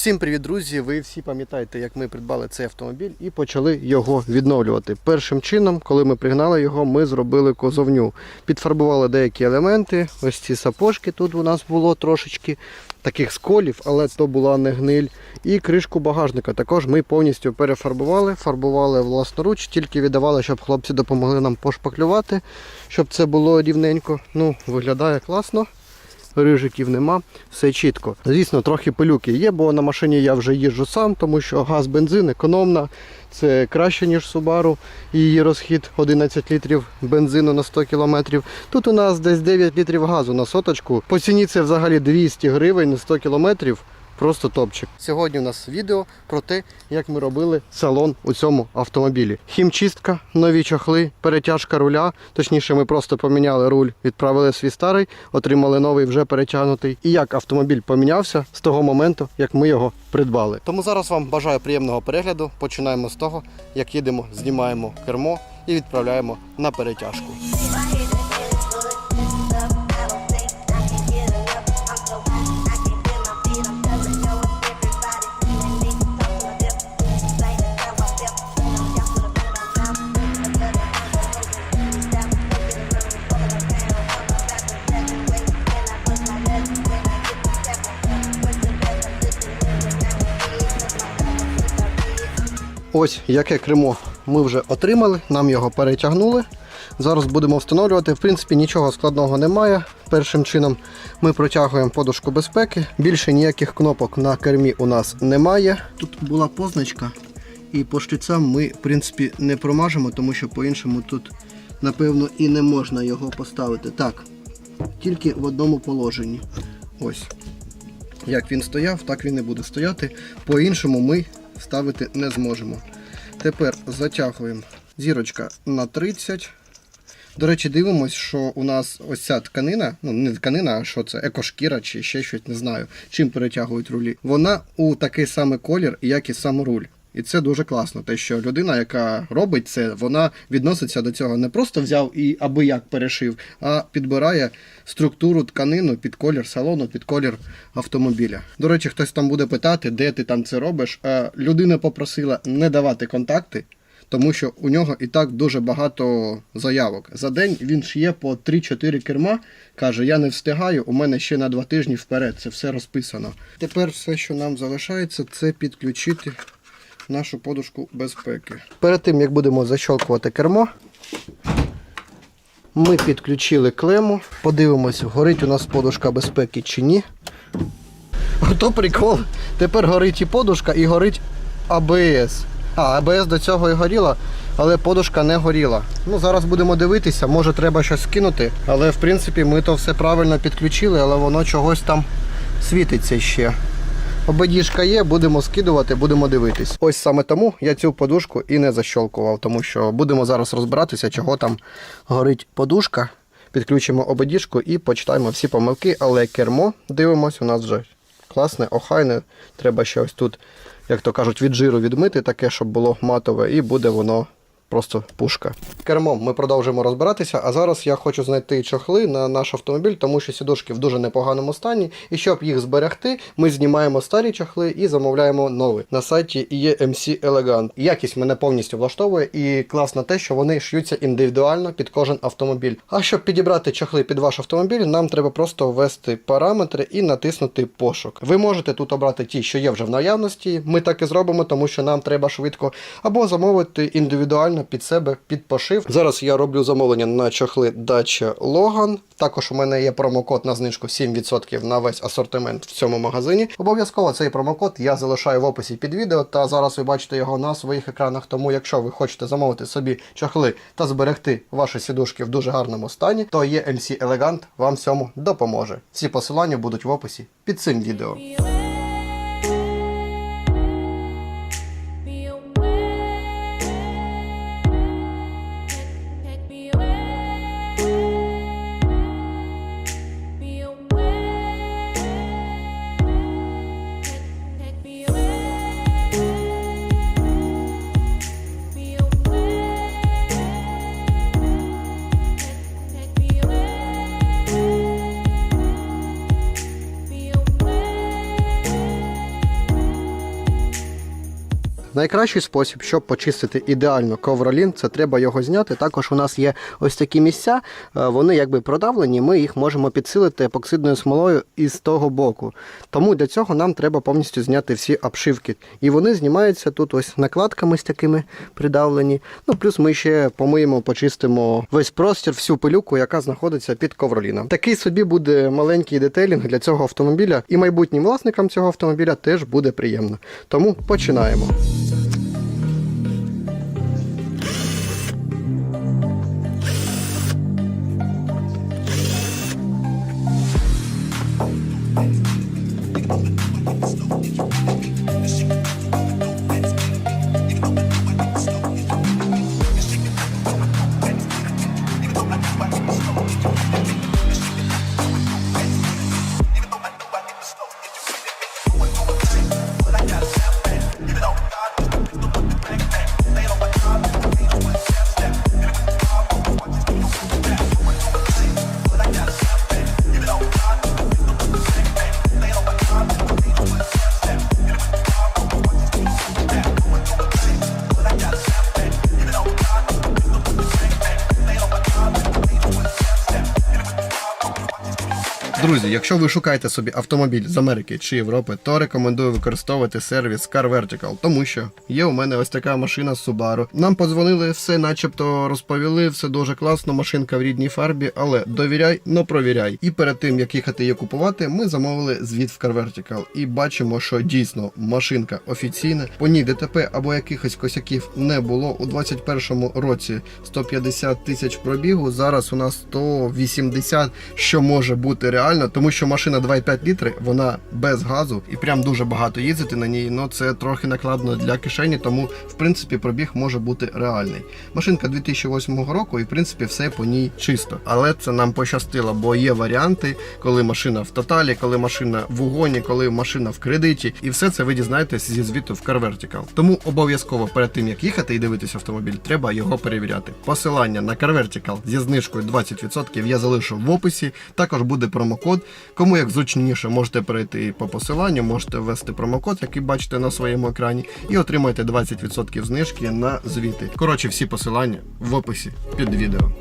Всім привіт, друзі! Ви всі пам'ятаєте, як ми придбали цей автомобіль і почали його відновлювати. Першим чином, коли ми пригнали його, ми зробили козовню. Підфарбували деякі елементи. Ось ці сапожки тут у нас було трошечки таких сколів, але то була не гниль. І кришку багажника також ми повністю перефарбували, фарбували власноруч, тільки віддавали, щоб хлопці допомогли нам пошпаклювати, щоб це було рівненько. Ну, виглядає класно рижиків нема, все чітко. Звісно, трохи пилюки є, бо на машині я вже їжджу сам, тому що газ, бензин економна. Це краще, ніж Subaru. Її розхід 11 літрів бензину на 100 кілометрів. Тут у нас десь 9 літрів газу на соточку. По ціні це взагалі 200 гривень на 100 кілометрів. Просто топчик. Сьогодні у нас відео про те, як ми робили салон у цьому автомобілі. Хімчистка, нові чохли, перетяжка руля. Точніше, ми просто поміняли руль, відправили свій старий, отримали новий вже перетягнутий. І як автомобіль помінявся з того моменту, як ми його придбали. Тому зараз вам бажаю приємного перегляду. Починаємо з того, як їдемо, знімаємо кермо і відправляємо на перетяжку. Ось яке кермо ми вже отримали, нам його перетягнули. Зараз будемо встановлювати. В принципі, нічого складного немає. Першим чином ми протягуємо подушку безпеки. Більше ніяких кнопок на кермі у нас немає. Тут була позначка, і по штицям ми, в принципі, не промажемо, тому що по-іншому тут, напевно, і не можна його поставити. Так, тільки в одному положенні. Ось. Як він стояв, так він і буде стояти. По-іншому ми ставити не зможемо. Тепер затягуємо зірочка на 30. До речі, дивимось, що у нас ось ця тканина, ну не тканина, а що це, екошкіра чи ще щось, не знаю, чим перетягують рулі. Вона у такий самий колір, як і сам руль. І це дуже класно, те, що людина, яка робить це, вона відноситься до цього не просто взяв і аби як перешив, а підбирає структуру тканину під колір салону, під колір автомобіля. До речі, хтось там буде питати, де ти там це робиш. А людина попросила не давати контакти. Тому що у нього і так дуже багато заявок. За день він шиє по 3-4 керма. Каже, я не встигаю, у мене ще на 2 тижні вперед. Це все розписано. Тепер все, що нам залишається, це підключити нашу подушку безпеки. Перед тим, як будемо защолкувати кермо, ми підключили клему. Подивимось, горить у нас подушка безпеки чи ні. Ото прикол. Тепер горить і подушка, і горить АБС. А, АБС до цього і горіла, але подушка не горіла. Ну, зараз будемо дивитися, може треба щось скинути. Але в принципі ми то все правильно підключили, але воно чогось там світиться ще. Ободіжка є, будемо скидувати, будемо дивитись. Ось саме тому я цю подушку і не защолкував, тому що будемо зараз розбиратися, чого там горить подушка. Підключимо ободіжку і почитаємо всі помилки, але кермо дивимось, у нас вже класне, охайне. Треба ще ось тут, як то кажуть, від жиру відмити, таке, щоб було матове, і буде воно просто пушка. Кермом ми продовжимо розбиратися, а зараз я хочу знайти чохли на наш автомобіль, тому що сідушки в дуже непоганому стані. І щоб їх зберегти, ми знімаємо старі чохли і замовляємо нові. На сайті EMC Elegant. Якість мене повністю влаштовує, і класно те, що вони шьються індивідуально під кожен автомобіль. А щоб підібрати чохли під ваш автомобіль, нам треба просто ввести параметри і натиснути пошук. Ви можете тут обрати ті, що є вже в наявності. Ми так і зробимо, тому що нам треба швидко або замовити індивідуально під себе під пошив. Зараз я роблю замовлення на чохли Dacia Logan. Також у мене є промокод на знижку 7% на весь асортимент в цьому магазині. Обов'язково цей промокод я залишаю в описі під відео, та зараз ви бачите його на своїх екранах. Тому, якщо ви хочете замовити собі чохли та зберегти ваші сідушки в дуже гарному стані, то є MC Elegant вам цьому допоможе. Всі посилання будуть в описі під цим відео. Найкращий спосіб, щоб почистити ідеально ковролін, це треба його зняти. Також у нас є ось такі місця, е, вони якби продавлені, ми їх можемо підсилити епоксидною смолою із того боку. Тому для цього нам треба повністю зняти всі обшивки. І вони знімаються тут ось накладками з такими придавлені. Ну, плюс ми ще помиємо, почистимо весь простір, всю пилюку, яка знаходиться під ковроліном. Такий собі буде маленький детейлінг для цього автомобіля, і майбутнім власникам цього автомобіля теж буде приємно. Тому починаємо. Друзі, якщо ви шукаєте собі автомобіль з Америки чи Європи, то рекомендую використовувати сервіс Car Vertical, тому що є у мене ось така машина з Subaru. Нам подзвонили, все начебто розповіли, все дуже класно, машинка в рідній фарбі, але довіряй, но провіряй. І перед тим як їхати її купувати, ми замовили звіт в Car Vertical і бачимо, що дійсно машинка офіційна. По ній ДТП або якихось косяків не було. У 21-му році 150 тисяч пробігу. Зараз у нас 180, що може бути реально, тому що машина 2,5 літри, вона без газу і прям дуже багато їздити на ній. Ну це трохи накладно для кишені, тому в принципі пробіг може бути реальний. Машинка 2008 року, і в принципі все по ній чисто. Але це нам пощастило, бо є варіанти, коли машина в тоталі, коли машина в угоні, коли машина в кредиті, і все це ви дізнаєтесь зі звіту в Car Vertical. Тому обов'язково перед тим як їхати і дивитися автомобіль, треба його перевіряти. Посилання на Car Vertical зі знижкою 20% я залишу в описі. Також буде промокод. Кому як зручніше, можете перейти по посиланню, можете ввести промокод, який бачите на своєму екрані, і отримаєте 20% знижки на звіти. Коротше, всі посилання в описі під відео.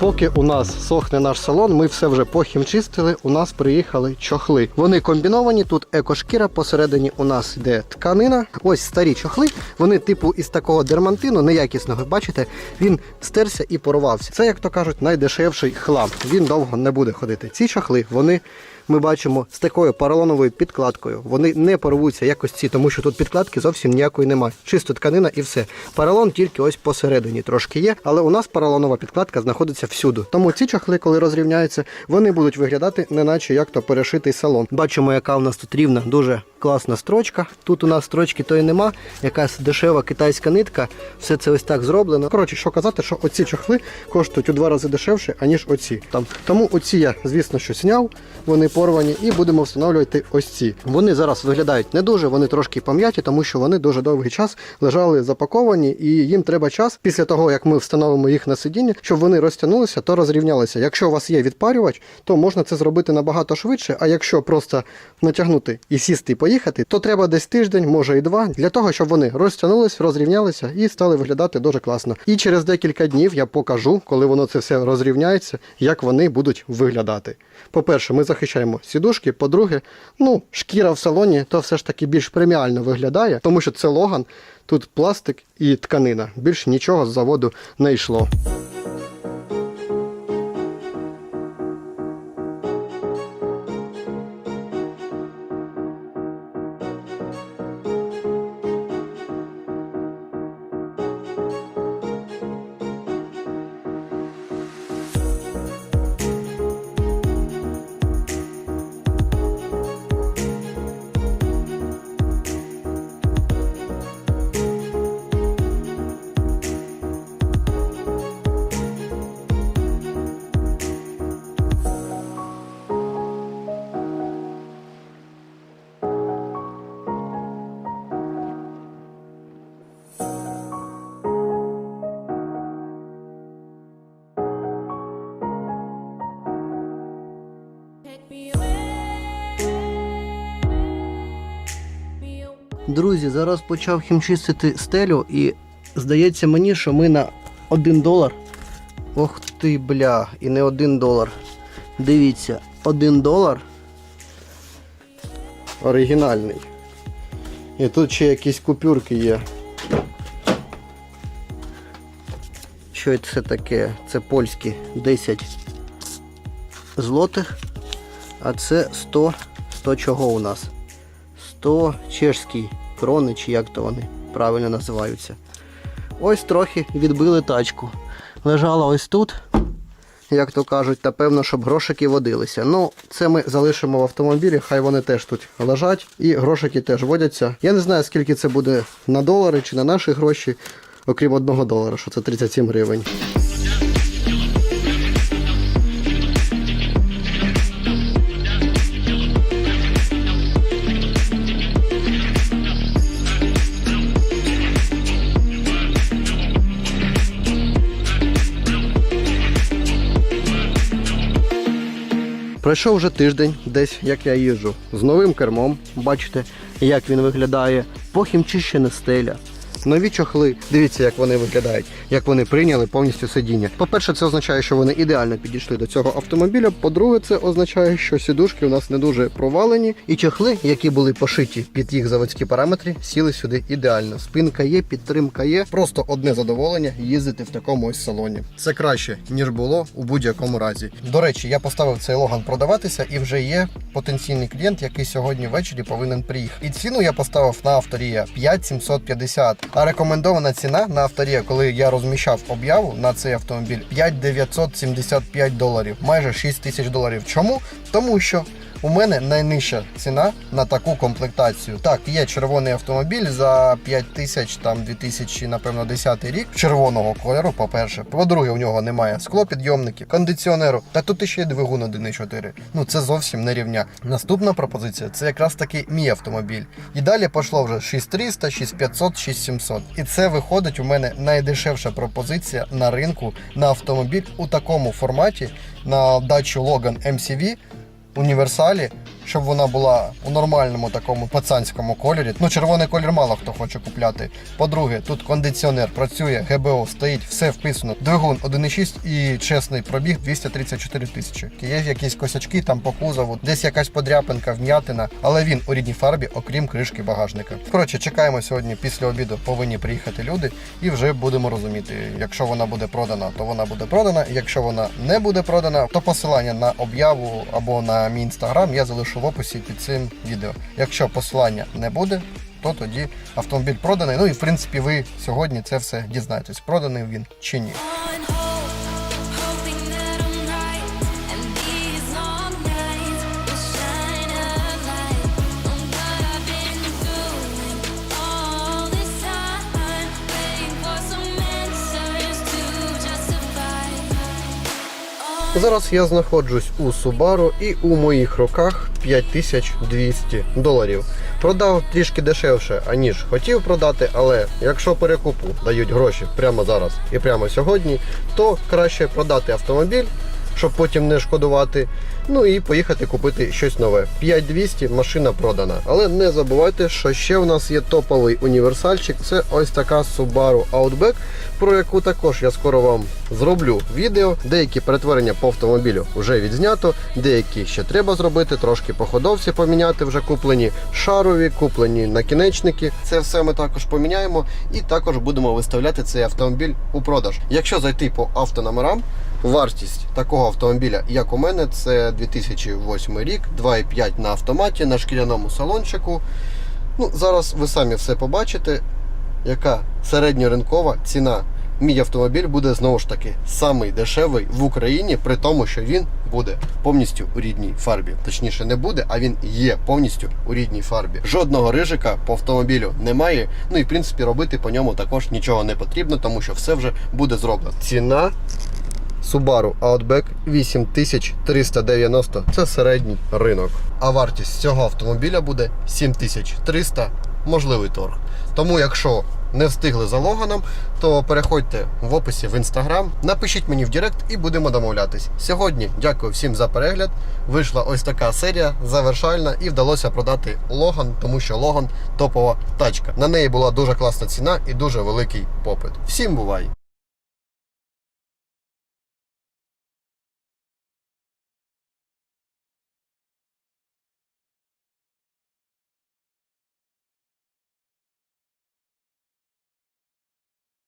Поки у нас сохне наш салон, ми все вже похімчистили. У нас приїхали чохли. Вони комбіновані. Тут екошкіра, посередині у нас йде тканина. Ось старі чохли. Вони типу із такого дермантину, неякісного. Бачите, він стерся і порвався. Це, як то кажуть, найдешевший хлам. Він довго не буде ходити. Ці чохли, вони. Ми бачимо з такою поролоновою підкладкою. Вони не порвуться якось ці, тому що тут підкладки зовсім ніякої немає. Чисто тканина і все. Поролон тільки ось посередині трошки є, але у нас поролонова підкладка знаходиться всюди. Тому ці чохли, коли розрівняються, вони будуть виглядати, неначе як то перешитий салон. Бачимо, яка у нас тут рівна, дуже класна строчка. Тут у нас строчки тої нема, якась дешева китайська нитка. Все це ось так зроблено. Коротше, що казати, що оці чохли коштують у два рази дешевше, аніж оці. Там тому оці я, звісно, що зняв. Вони порвані, і будемо встановлювати ось ці. Вони зараз виглядають не дуже, вони трошки пом'яті, тому що вони дуже довгий час лежали запаковані, і їм треба час після того, як ми встановимо їх на сидіння, щоб вони розтягнулися, то розрівнялися. Якщо у вас є відпарювач, то можна це зробити набагато швидше. А якщо просто натягнути і сісти і поїхати, то треба десь тиждень, може і два, для того, щоб вони розтягнулись, розрівнялися і стали виглядати дуже класно. І через декілька днів я покажу, коли воно це все розрівняється, як вони будуть виглядати. По-перше, ми захищаємо сідушки. По-друге, ну, шкіра в салоні то все ж таки більш преміально виглядає, тому що це логан, тут пластик і тканина. Більше нічого з заводу не йшло. Друзі, зараз почав хімчистити стелю і здається мені, що ми на 1 долар. Ох ти, бля, і не 1 долар. Дивіться, 1 долар. Оригінальний. І тут ще якісь купюрки є. Що це таке? Це польські 10 злотих, а це 100, 100 чого у нас? 100 чешські крони, чи як то вони правильно називаються. Ось трохи відбили тачку. Лежала ось тут, як то кажуть, та певно, щоб грошики водилися. Ну, це ми залишимо в автомобілі, хай вони теж тут лежать і грошики теж водяться. Я не знаю, скільки це буде на долари чи на наші гроші, окрім одного долара, що це 37 гривень. Пройшов вже тиждень, десь як я їжджу з новим кермом. Бачите, як він виглядає. Похімчищена стеля. Нові чохли, дивіться, як вони виглядають, як вони прийняли повністю сидіння. По-перше, це означає, що вони ідеально підійшли до цього автомобіля. По-друге, це означає, що сідушки у нас не дуже провалені, і чохли, які були пошиті під їх заводські параметри, сіли сюди ідеально. Спинка є, підтримка є. Просто одне задоволення їздити в такому ось салоні. Це краще ніж було у будь-якому разі. До речі, я поставив цей логан продаватися, і вже є потенційний клієнт, який сьогодні ввечері повинен приїхати. І ціну я поставив на авторія 5750. А рекомендована ціна на авторія, коли я розміщав об'яву на цей автомобіль 5975 доларів, майже 6 тисяч доларів. Чому? Тому що у мене найнижча ціна на таку комплектацію. Так, є червоний автомобіль за 5 тисяч, там 2000, напевно, 10 рік червоного кольору. По-перше, по-друге, у нього немає склопідйомників, кондиціонеру. Та тут іще й двигун 1.4. Ну це зовсім не рівня. Наступна пропозиція це якраз таки мій автомобіль. І далі пішло вже 6300, 6500, 6700. І це виходить у мене найдешевша пропозиція на ринку на автомобіль у такому форматі на дачу Logan MCV універсалі, щоб вона була у нормальному такому пацанському кольорі. Ну, червоний колір мало хто хоче купляти. По-друге, тут кондиціонер працює, ГБО стоїть, все вписано. Двигун 1.6 і чесний пробіг 234 тисячі. Є якісь косячки там по кузову, десь якась подряпинка, вм'ятина, але він у рідній фарбі, окрім кришки багажника. Коротше, чекаємо сьогодні після обіду. Повинні приїхати люди, і вже будемо розуміти, якщо вона буде продана, то вона буде продана. Якщо вона не буде продана, то посилання на об'яву або на мій інстаграм я залишу в описі під цим відео. Якщо посилання не буде, то тоді автомобіль проданий. Ну і в принципі ви сьогодні це все дізнаєтесь, проданий він чи ні. Зараз я знаходжусь у Subaru і у моїх руках 5200 доларів. Продав трішки дешевше, аніж хотів продати, але якщо перекупу дають гроші прямо зараз і прямо сьогодні, то краще продати автомобіль, щоб потім не шкодувати. Ну і поїхати купити щось нове. 5200 машина продана. Але не забувайте, що ще в нас є топовий універсальчик. Це ось така Subaru Outback, про яку також я скоро вам зроблю відео. Деякі перетворення по автомобілю вже відзнято, деякі ще треба зробити, трошки по ходовці поміняти, вже куплені шарові, куплені накінечники. Це все ми також поміняємо і також будемо виставляти цей автомобіль у продаж. Якщо зайти по автономерам, вартість такого автомобіля, як у мене, це 2008 рік, 2,5 на автоматі, на шкіряному салончику. Ну, зараз ви самі все побачите, яка середньоринкова ціна. Мій автомобіль буде знову ж таки самий дешевий в Україні, при тому, що він буде повністю у рідній фарбі. Точніше, не буде, а він є повністю у рідній фарбі. Жодного рижика по автомобілю немає. Ну і в принципі робити по ньому також нічого не потрібно, тому що все вже буде зроблено. Ціна Subaru Outback 8390. Це середній ринок. А вартість цього автомобіля буде 7300 можливий торг. Тому, якщо не встигли за Логаном, то переходьте в описі в інстаграм, напишіть мені в Директ і будемо домовлятись. Сьогодні дякую всім за перегляд. Вийшла ось така серія завершальна і вдалося продати Логан, тому що Логан топова тачка. На неї була дуже класна ціна і дуже великий попит. Всім бувай!